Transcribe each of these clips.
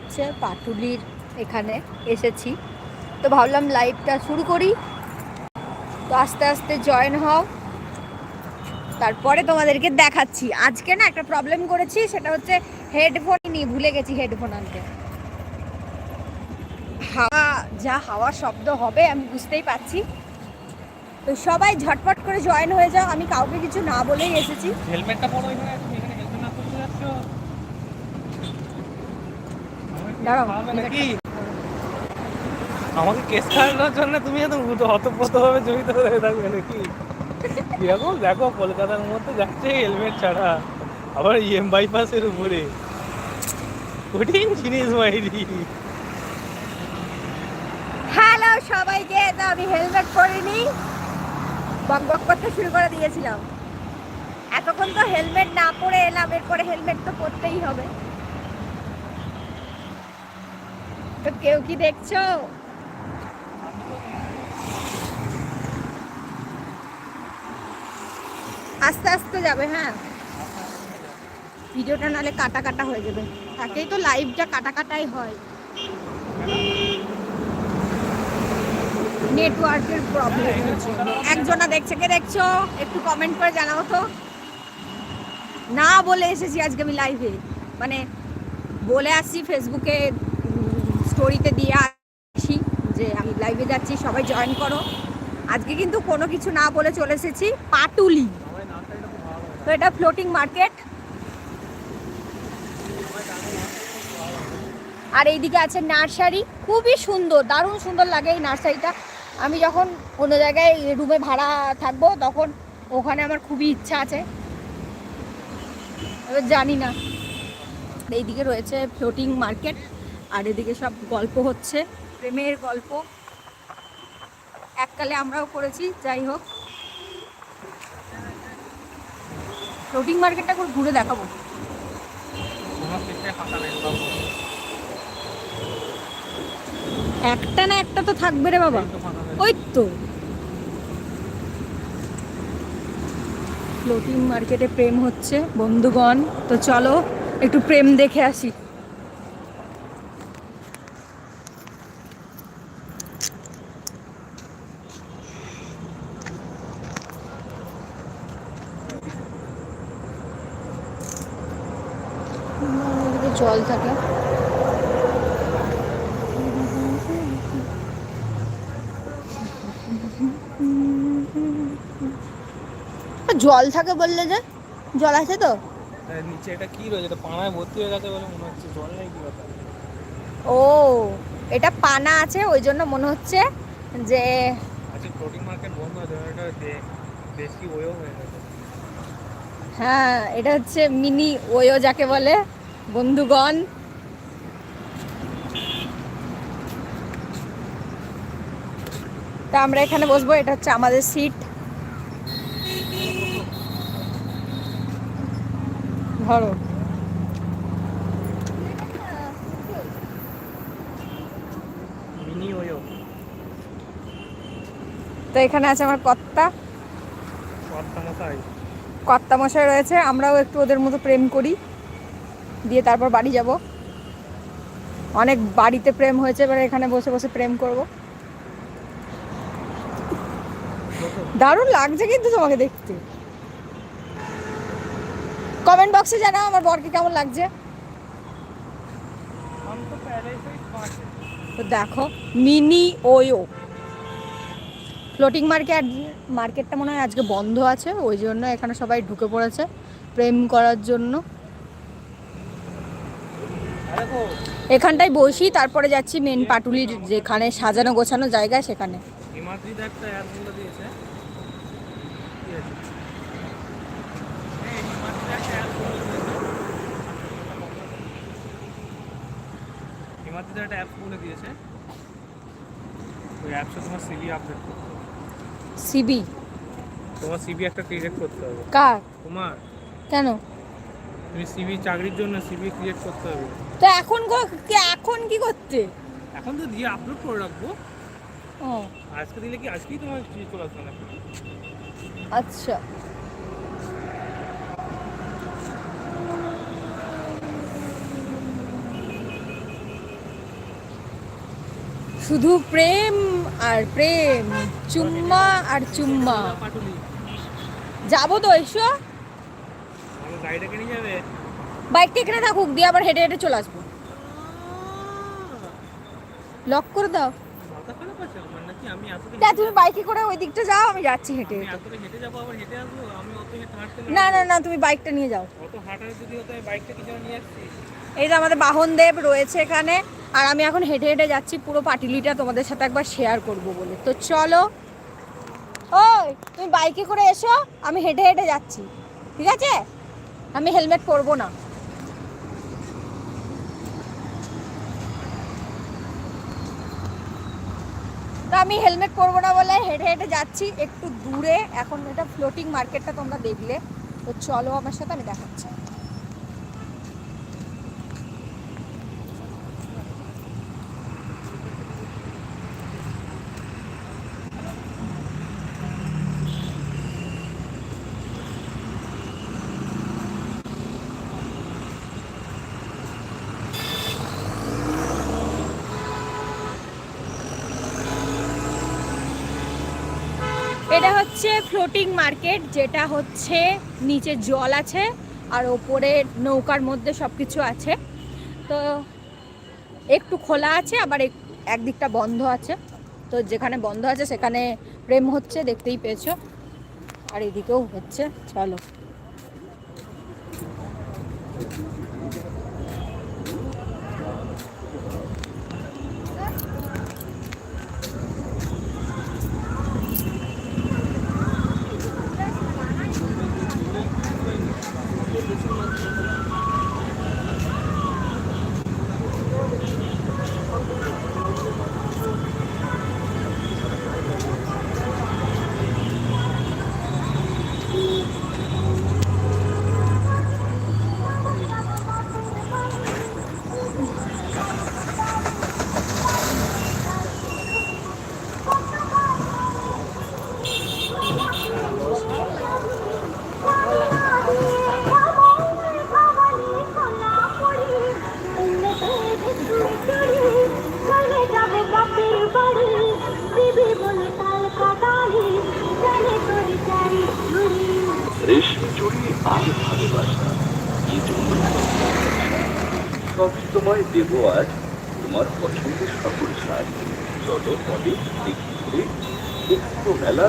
হচ্ছে পাটুলির এখানে এসেছি। তো ভাবলাম লাইভটা শুরু করি। তো আস্তে আস্তে জয়েন হও। তারপরে তোমাদেরকে দেখাচ্ছি। আজকে না একটা প্রবলেম করেছি, সেটা হচ্ছে হেডফোন নিয়ে ভুলে গেছি হেডফোন আনতে। হাওয়া, যা হাওয়া শব্দ হবে, আমি বুঝতেই পারছি। তো সবাই ঝটপট করে জয়েন হয়ে যাও। আমি কাউকে কিছু না বলেই এসেছি। হেলমেটটা পরো এখানে তুমি এখানে হেলমেট না পরতে যাচ্ছ আমাকে কেস দাঁড়াও, আমাকে কেস খাওয়ানোর জন্য তুমি এত অতপ্রত ভাবে জড়িত হয়ে থাকবে নাকি? কীরকম দেখো কলকাতার মধ্যে যাচ্ছে হেলমেট ছাড়া। আবার ইএম বাইপাসের উপরে। কঠিন জিনিস মাইরি। হ্যালো সবাইকে। তো আমি হেলমেট পরিনি। বক বক করতে শুরু করে দিয়েছিলাম। এতক্ষণ তো হেলমেট না পরে এলাম এরপরে হেলমেট তো পরতেই হবে। তো কেউ কি দেখছ? আস্তে আস্তে যাবে হ্যাঁ। ভিডিওটা নালে কাটা কাটা হয়ে যাবে। তাকেই তো লাইভটা কাটা কাটাই হয়। নেটওয়ার্কের প্রবলেম হচ্ছে। একজনা দেখছে, কে দেখছ? একটু কমেন্ট করে জানাও তো। না বলে এসেছি আজকে আমি লাইভে মানে বলে আসছি ফেসবুকে স্টোরিতে দিয়ে আসি যে আমি লাইভে যাচ্ছি, সবাই জয়েন করো। আজকে কিন্তু কোনো কিছু না বলে চলে এসেছি পাটুলি। তো এটা ফ্লোটিং মার্কেট আর এইদিকে আছে নার্সারি খুবই সুন্দর, দারুণ সুন্দর লাগে এই নার্সারিটা আমি যখন কোনো জায়গায় রুমে ভাড়া থাকব, তখন ওখানে আমার খুবই ইচ্ছা আছে। এবার জানি না। এইদিকে রয়েছে ফ্লোটিং মার্কেট আর এদিকে সব গল্প হচ্ছে প্রেমের গল্প। এককালে আমরাও করেছি যাই হোক। ফ্লোটিং মার্কেটটা করে ঘুরে দেখাবো। একটা না একটা তো থাকবে রে বাবা। ওই তো। ফ্লোটিং মার্কেটে প্রেম হচ্ছে বন্ধুগণ। তো চলো একটু প্রেম দেখে আসি এদিকে জল থাকে। জল থাকে বললে যে? জল আছে তো? নিচে এটা কি রয়েছে? এটা পানায় ভর্তি হয়ে গেছে বলে মনে হচ্ছে। জল নেই কি ও এটা পানা আছে ওই জন্য মনে হচ্ছে যে আজকে ফ্লোটিং মার্কেট বন্ধ এটা দেশি হয়ে গেছে। হ্যাঁ এটা হচ্ছে মিনি ওয়ো যাকে বলে। বন্ধুগণ তা আমরা এখানে বসবো এটা হচ্ছে আমাদের সিট ধরো। তো এখানে আছে আমার কর্তা। কর্তা মশাই রয়েছে আমরাও একটু ওদের মতো প্রেম করি। দিয়ে তারপর বাড়ি যাব। অনেক বাড়িতে প্রেম হয়েছে এবার এখানে বসে বসে প্রেম করব। দারুণ লাগছে কিন্তু তোমাকে দেখতে। কমেন্ট বক্সে জানাও আমার বরকে কেমন লাগছে। তো দেখো মিনি ওয়ো। ফ্লোটিং মার্কেট মার্কেটটা মনে হয় আজকে বন্ধ আছে ওই জন্য এখানে সবাই ঢুকে পড়েছে প্রেম করার জন্য। এখানটায় বসি তারপরে যাচ্ছি মেন পাটুলির যেখানে সাজানো গোছানো জায়গা সেখানে। তোমার সিবি একটা ক্রিয়েট করতে হবে। কার? তোমার? কেন? তুমি সিভি চাকরির জন্য সিভি ক্রিয়েট করতে হবে। তো এখন গো- এখন কি করতে? এখন তো দিয়ে আপলোড করে রাখব। ও। আজকে দিলে কি আজকেই তোমার চলে আসবে না আচ্ছা। শুধু প্রেম আর প্রেম চুম্মা আর চুম্মা। যাব তো এসো। গাড়িটাকে নিয়ে যাবে? বাইকটা এখানে থাকুক, দিয়ে আবার হেঁটে হেঁটে চলে আসব। লক করে দাও। তা তুমি বাইকে করে ওই দিকটা যাও, আমি যাচ্ছি হেঁটে না না না, তুমি বাইকটা নিয়ে যাও। এই যে আমাদের বাহনদেব রয়েছে এখানে, আর আমি এখন হেঁটে হেঁটে যাচ্ছি পুরো পাটিলিটা তোমাদের সাথে একবার শেয়ার করব বলে। তো চলো, ওই, তুমি বাইকে করে এসো, আমি হেঁটে হেঁটে যাচ্ছি। ঠিক আছে? আমি হেলমেট পরবো না। তো আমি হেলমেট পরবো না বলে হেঁটে হেঁটে যাচ্ছি, একটু দূরে। এখন এটা ফ্লোটিং মার্কেটটা তোমরা দেখলে। তো চলো আমার সাথে আমি দেখাচ্ছি। এটা হচ্ছে ফ্লোটিং মার্কেট, যেটা হচ্ছে নিচে জল আছে আর ওপরে নৌকার মধ্যে সব কিছু আছে। তো একটু খোলা আছে, আবার এক- একদিকটা বন্ধ আছে। তো যেখানে বন্ধ আছে সেখানে প্রেম হচ্ছে, দেখতেই পেয়েছ। আর এদিকেও হচ্ছে, চলো। রেশমি চুড়ি আর ভালোবাসা। কি সব তোমায় দেবো আজ তোমার পছন্দের সকল শাড়ি চলো তবে দেখি একটু মেলা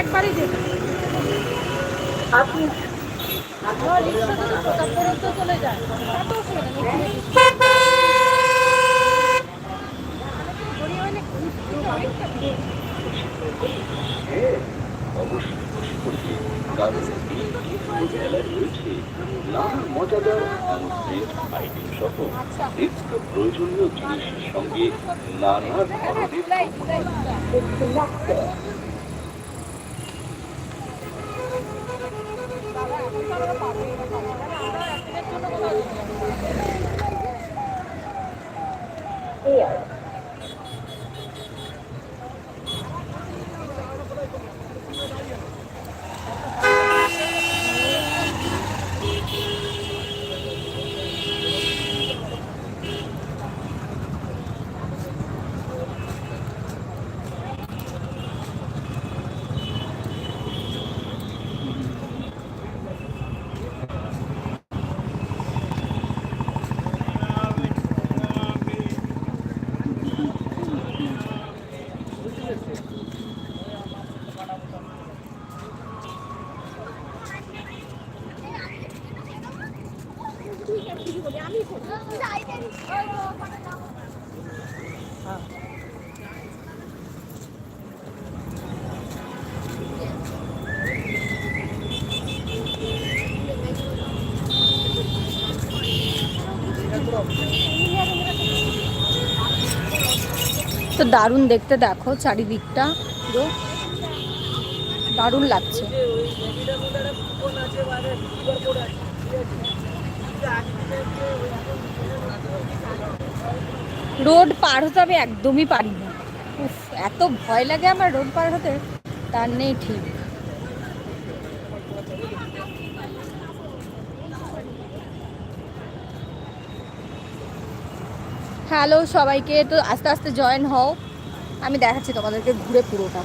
একবারই দেবো আপনি চলে যায়। অবশ্যই মেলায় রয়েছে নানা মজাদার সহ প্রয়োজনীয় জিনিসের সঙ্গে নানা ধরনের তো দারুণ দেখতে, দেখো চারিদিকটা দারুণ লাগছে। রোড পার হতে আমি একদমই পারি না উফ, এত ভয় লাগে আমার রোড পার হতে? তার নেই ঠিক। হ্যালো সবাইকে, তো আস্তে আস্তে জয়েন হও। আমি দেখাচ্ছি তোমাদেরকে ঘুরে পুরোটা।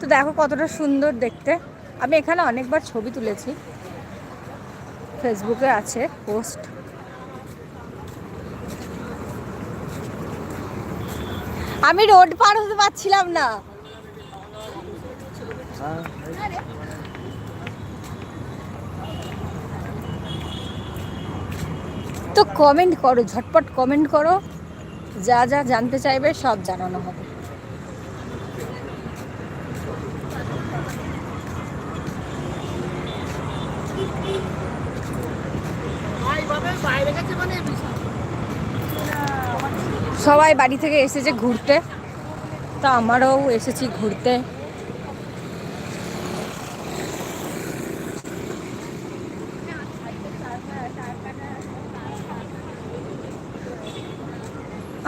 তো দেখো কতটা সুন্দর দেখতে। আমি এখানে অনেকবার ছবি তুলেছি। ফেসবুকে আছে পোস্ট। আমি রোড পার হতে পারছিলাম না। তো কমেন্ট করো, ঝটপট কমেন্ট করো। যা যা জানতে চাইবে সব জানানো হবে। সবাই বাড়ি থেকে এসেছে ঘুরতে। তা আমারও এসেছি ঘুরতে।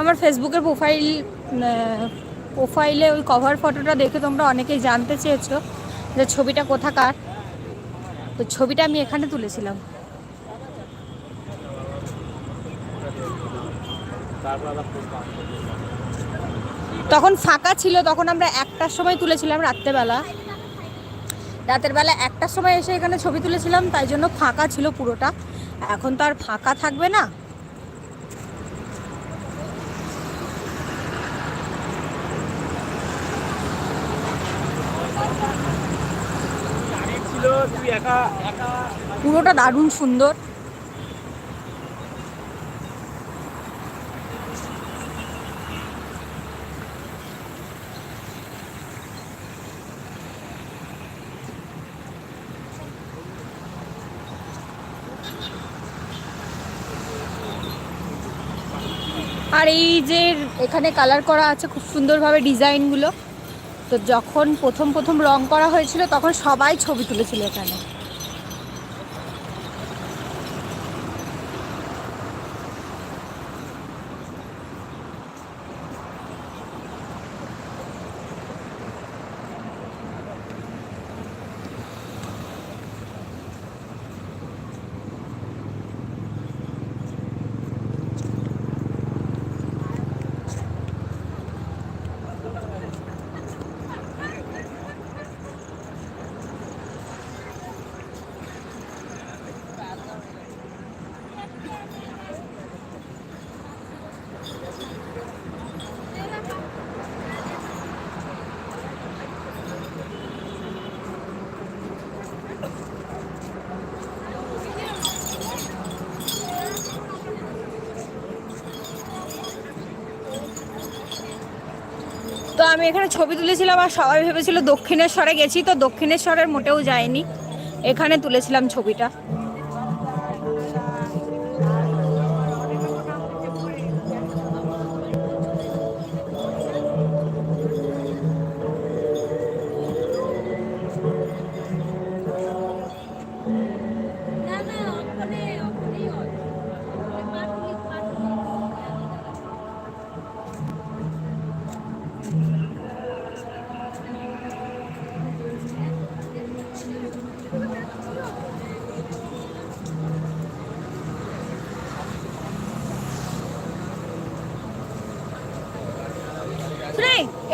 আমার ফেসবুকের প্রোফাইল প্রোফাইলে ওই কভার ফটোটা দেখে তোমরা অনেকেই জানতে চেয়েছো যে ছবিটা কোথাকার। তো ছবিটা আমি এখানে তুলেছিলাম। তখন ফাঁকা ছিল তখন আমরা একটার সময় তুলেছিলাম রাত্রেবেলা। রাতের বেলা একটার সময় এসে এখানে ছবি তুলেছিলাম তাই জন্য ফাঁকা ছিল পুরোটা। এখন তো আর ফাঁকা থাকবে না। পুরোটা দারুণ সুন্দর। এই যে এখানে কালার করা আছে খুব সুন্দরভাবে ডিজাইনগুলো। তো যখন প্রথম প্রথম রং করা হয়েছিল, তখন সবাই ছবি তুলেছিল এখানে। আমি এখানে ছবি তুলেছিলাম আর সবাই ভেবেছিল দক্ষিণেশ্বরে গেছি, তো দক্ষিণেশ্বরের মোটেও যায়নি এখানে তুলেছিলাম ছবিটা।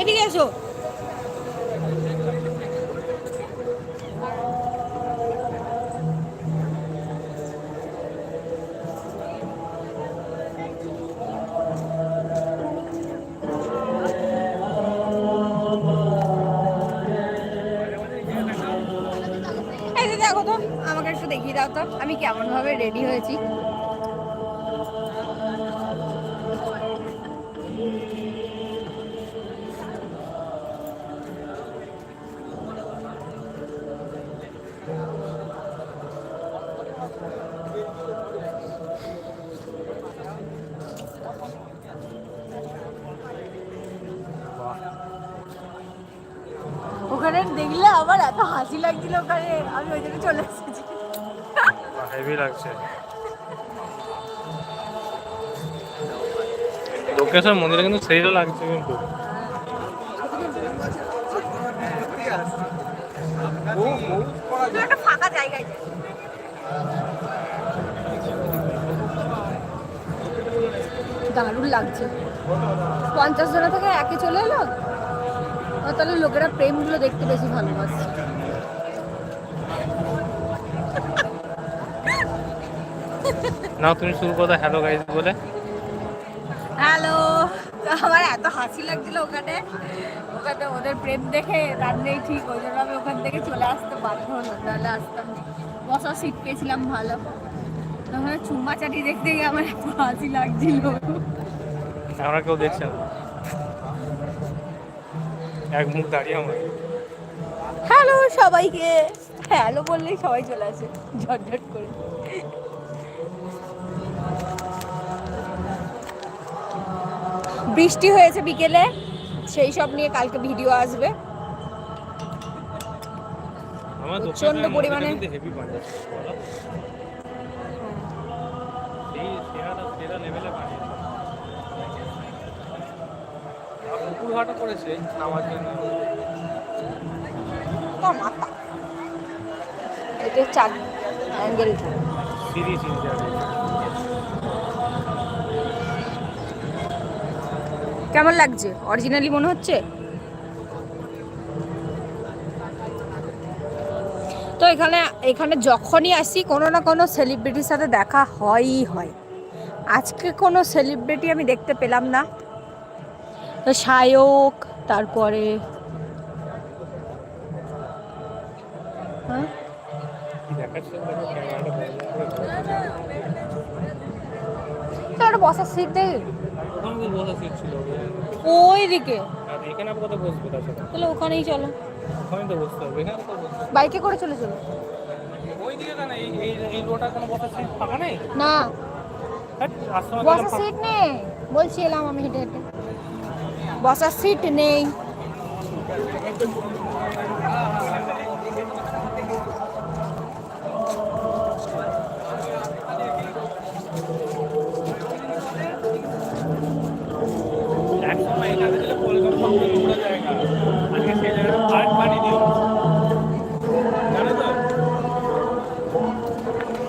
এদিকে এসো। দেখো তো আমাকে একটু দেখিয়ে দাও তো আমি কেমন ভাবে রেডি হয়েছি। ওখানে আমি ওই জন্য চলে এসেছি। হেভি লাগছে। লোকেশন মন্দিরে কিন্তু সেইটা লাগছে কিন্তু। একটা ফাঁকা জায়গায় দারুণ লাগছে। পঞ্চাশ জনা থেকে একে চলে এলো? তাহলে লোকেরা প্রেমগুলো দেখতে বেশি ভালোবাসছে না তুমি শুরু করো হ্যালো গাইজ বলে। হ্যালো আমার এত হাসি লাগছিল ওখানে। ওখানে ওদের প্রেম দেখে তার নেই ঠিক ওই জন্য আমি ওখান থেকে চলে আসতে বাধ্য হলো তাহলে আসতাম বসার সিট পেয়েছিলাম ভালো। তখন চুম্মা চাটি দেখতে গিয়ে আমার এত হাসি লাগছিল। আমরা কেউ দেখছে না। এক মুখ দাঁড়িয়ে আমার। হ্যালো সবাইকে। হ্যালো বললেই সবাই চলে আসে ঝটঝট করে। বৃষ্টি হয়েছে বিকেলে সেই সব নিয়ে কালকে ভিডিও আসবে। আমার প্রচণ্ড পরিমাণে- করেছে নামার জন্য। এটা চার অ্যাঙ্গেল সিঁড়ি সিঁড়ি যাবে কেমন লাগছে? অরিজিনালি মনে হচ্ছে? তো এখানে এখানে যখনই আসি, কোনো না কোনো সেলিব্রিটির সাথে দেখা হয়ই হয়। আজকে কোনো সেলিব্রিটি আমি দেখতে পেলাম না। তো সায়ক, তারপরে হ্যাঁ? তো বসার সিট দেখি ওখানে তো বসা সিট ছিল ওই দিকে? আর এখানে আবার কোথায় বসবে তাছাড়া তাহলে ওখানেই চলো। ওখানে তো বসতে হবে এখানে তো বসতে বাইকে করে চলে চলো ওই দিকে কেন? এই এই এই কোনো বসার সিট ফাঁকা নেই? না। হ্যাঁ, বসার সিট নেই। বলছি এলাম আমি হেঁটে হেঁটে। বসার সিট নেই।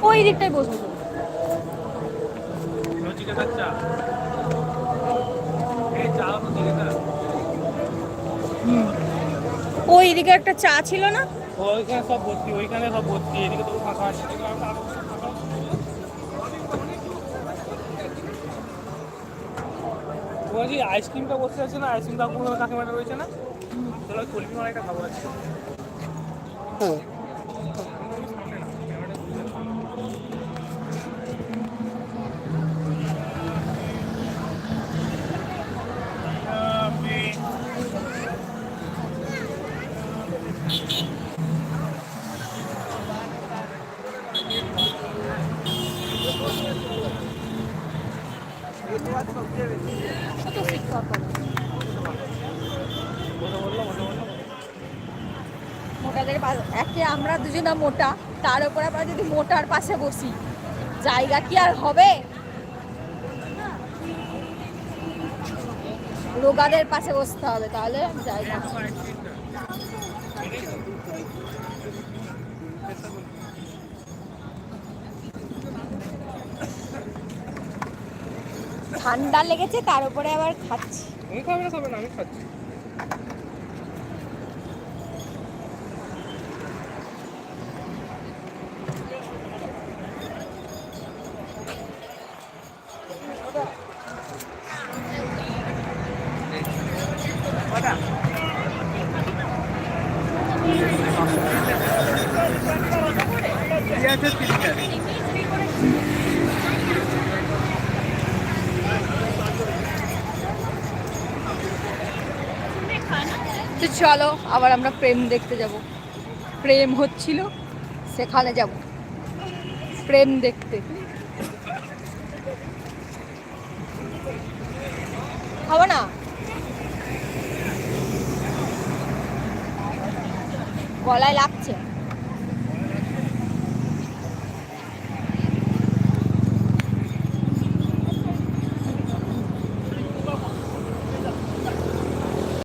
ওই দিকটাই বসবো। নচিকেতার চা এই চা নচিকেতা ওই দিকে একটা চা ছিল না? ওইখানে সব ভর্তি, ওইখানে সব ভর্তি, এদিকে তো ফাঁকা আছে। বলছি আইসক্রিমটা বসে আছে না? আইসক্রিমটা কোনো কাকিমাটা রয়েছে না? তাহলে কলমি মালাইটা খাব আছে। ছোট সিট দরকার বসে বলল বসে বলল মোটাদের পা- একে আমরা দুজনা মোটা, তার উপর আবার যদি মোটার পাশে বসি, জায়গা কি আর হবে? রোগাদের পাশে বসতে হবে, তাহলে জায়গা ঠান্ডা লেগেছে, তার উপরে আবার খাচ্ছি। তুমি খাবে না খাবে না, আমি খাচ্ছি। তো চলো, আবার আমরা প্রেম দেখতে যাব। প্রেম হচ্ছিল, সেখানে যাব। প্রেম দেখতে। হবে না? গলায় লাগছে।